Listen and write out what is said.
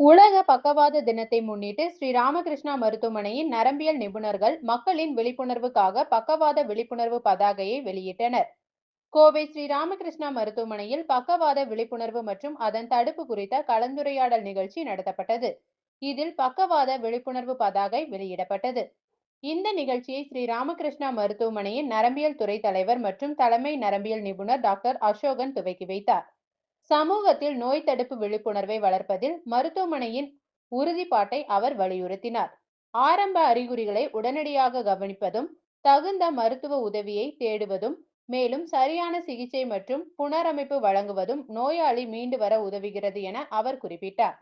உலக பக்கவாத தினத்தை முன்னிட்டு ஸ்ரீ ராமகிருஷ்ணா மருத்துவமனையின் நரம்பியல் நிபுணர்கள் மக்களின் விழிப்புணர்வுக்காக பக்கவாத விழிப்புணர்வு பதாகையை வெளியிட்டனர். கோவை ஸ்ரீ ராமகிருஷ்ணா மருத்துவமனையில் பக்கவாத விழிப்புணர்வு மற்றும் அதன் தடுப்பு குறித்த கலந்துரையாடல் நிகழ்ச்சி நடத்தப்பட்டது. இதில் பக்கவாத விழிப்புணர்வு பதாகை வெளியிடப்பட்டது. இந்த நிகழ்ச்சியை ஸ்ரீ ராமகிருஷ்ணா மருத்துவமனையின் நரம்பியல் துறை தலைவர் மற்றும் தலைமை நரம்பியல் நிபுணர் டாக்டர் அசோகன் துவக்கி வைத்தார். சமூகத்தில் நோய் தடுப்பு விழிப்புணர்வை வளர்ப்பதில் மருத்துவமனையின் உறுதிப்பாட்டை அவர் வலியுறுத்தினார். ஆரம்ப அறிகுறிகளை உடனடியாக கவனிப்பதும் தகுந்த மருத்துவ உதவியை தேடுவதும் மேலும் சரியான சிகிச்சை மற்றும் புனரமைப்பு வழங்குவதும் நோயாளி மீண்டு வர உதவுகிறது என அவர் குறிப்பிட்டார்.